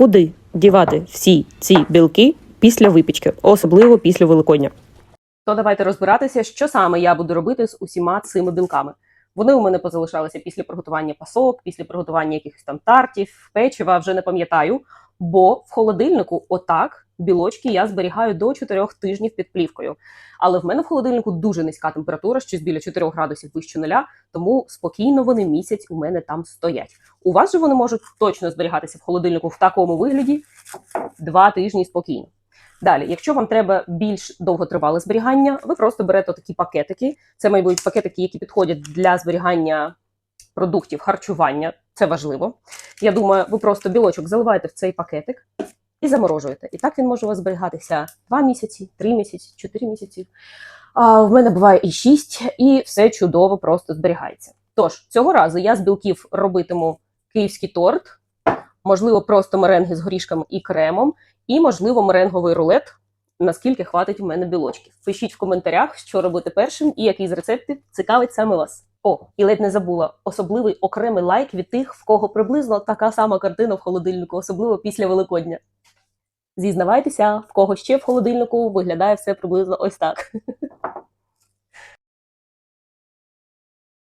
Куди дівати всі ці білки після випічки, особливо після Великодня? То давайте розбиратися, що саме я буду робити з усіма цими білками. Вони у мене позалишалися після приготування пасок, після приготування якихось там тартів, печива, вже не пам'ятаю. Бо в холодильнику отак білочки я зберігаю до 4 тижнів під плівкою. Але в мене в холодильнику дуже низька температура, щось біля 4 градусів вище нуля, тому спокійно вони місяць у мене там стоять. У вас же вони можуть точно зберігатися в холодильнику в такому вигляді два тижні спокійно. Далі, якщо вам треба більш довготривале зберігання, ви просто берете такі пакетики. Це мають бути пакетики, які підходять для зберігання продуктів харчування. Це важливо. Я думаю, ви просто білочок заливаєте в цей пакетик і заморожуєте. І так він може у вас зберігатися 2 місяці, 3 місяці, 4 місяці. А, в мене буває і 6, і все чудово просто зберігається. Тож, цього разу я з білків робитиму київський торт, можливо, просто меренги з горішками і кремом, і, можливо, меренговий рулет, наскільки хватить у мене білочків. Пишіть в коментарях, що робити першим і який з рецептів цікавить саме вас. О, і ледь не забула особливий окремий лайк від тих, в кого приблизно така сама картина в холодильнику, особливо після Великодня. Зізнавайтеся, в кого ще в холодильнику виглядає все приблизно ось так.